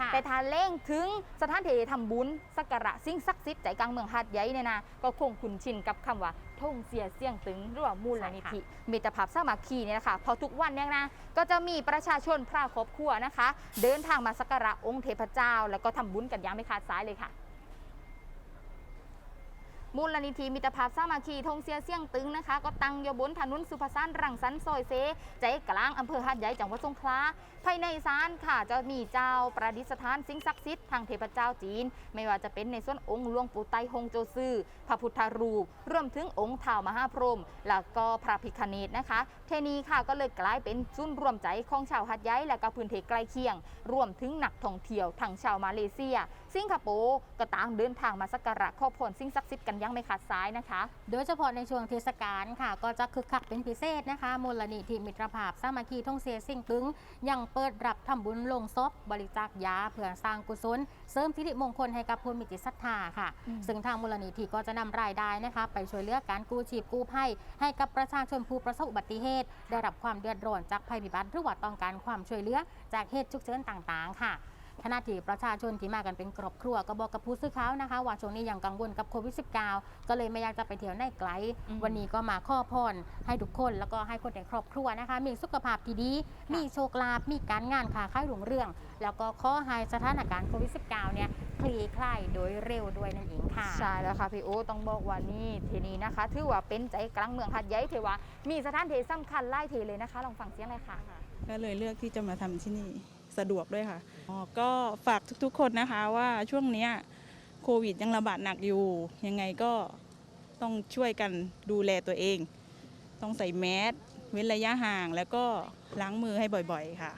ค่ะแต่ทานเล่งถึงสถานที่ทำบุญสักการะสิ่งศักดิ์สิทธิ์ใจกลางเมืองหาดใหญ่เนี่ยนะก็คงคุ้นชินกับคำว่าท่งเสียเสียงตึงหรือว่ามูลนิธิมิตรภาพสามัคคีเนี่ยนะคะเพอทุกวันเนี่ยนะก็จะมีประชาชนพระครอบครัวนะคะ เดินทางมาสักการะองค์เทพเจ้า แล้วก็ทำบุญกันอย่างไม่ขาดสายเลยค่ะ มูลนิธิมิตรภาพสามัคคีธงเสียเสียงตึงนะคะ ก็ตั้งอยู่บนถนนสุภาสานรังสรรค์ซอยเซ ใจกลางอำเภอหาดใหญ่จังหวัดสงขลาภายในศาลค่ะจะมีเจ้าประดิษฐานสิ่งศักดิ์สิทธิ์ทางเทพเจ้าจีน ไม่ว่าจะเป็นในส่วนองค์หลวงปู่ไตฮงโจซือพระพุทธรูปรวมถึงองค์ท้ามหาพรหมแล้วก็พระพิคเนตนะคะ เทนี้ค่ะก็เลยกลายเป็นศูนย์รวมใจของชาวหาดใหญ่และก็พื้นที่ใกล้เคียง รวมถึงนักท่องเที่ยวทั้งชาวมาเลเซีย สิงคโปร์ก็ต่างเดินทางมาสักการะขอพรสิ่งศักดิ์สิทธิ์กันยังไม่ขาดสายนะคะ โดยเฉพาะในช่วงเทศกาลค่ะ ก็จะคึกคักเป็นพิเศษนะคะ มูลนิธิมิตรภาพสามัคคีท่องเสียสิ่งตึงยังเปิดรับทำบุญลงศพบริจาคยาเพื่อสร้างกุศล เสริมสิริมงคลให้กับผู้มีจิตศรัทธาค่ะอืมซึ่งทางมูลนิธิก็จะนำรายได้นะคะ ไปช่วยเหลือการกู้ชีพกู้ภัยให้กับประชาชนผู้ประสบอุบัติเหตุ ได้รับความเดือดร้อนจากภัยพิบัติหรือว่าต้องการความช่วยเหลือจากเหตุฉุกเฉินต่างๆ ค่ะ ขณะที่ประชาชนที่มากันเป็นครอบครัวก็บอกกับผู้สื่อข่าวนะคะ ว่าช่วงนี้ยังกังวลกับโควิด -19 ก็เลยไม่อยากจะไปเที่ยวไหนไกลอืมวันนี้ก็มาข้อพรให้ทุกคนแล้วก็ให้คนในครอบครัวนะคะ มีสุขภาพที่ดี มีโชคลาภมีการงานค้าขายรุ่งเรือง แล้วก็ขอให้สถานการณ์โควิด -19 เนี่ยคลี่คลายโดยเร็วด้วยนั่นเองค่ะ ใช่แล้วค่ะพี่โอต้องบอกว่านี่ทีนี้นะคะถือว่าเป็นใจกลางเมืองหัดใหญ่เทว่ามีสถานที่สำคัญไล่เทเลยนะคะ ลองฟังเสียงเลยค่ะ ก็เลยเลือกที่จะมาทำที่นี่ สะดวกด้วยค่ะอ๋อก็ฝากทุกๆคนนะคะว่าช่วงนี้โควิดยังระบาดหนักอยู่ ยังไงก็ต้องช่วยกันดูแลตัวเอง ต้องใส่แมสเว้นระยะห่างแล้วก็ล้างมือให้บ่อยๆค่ะ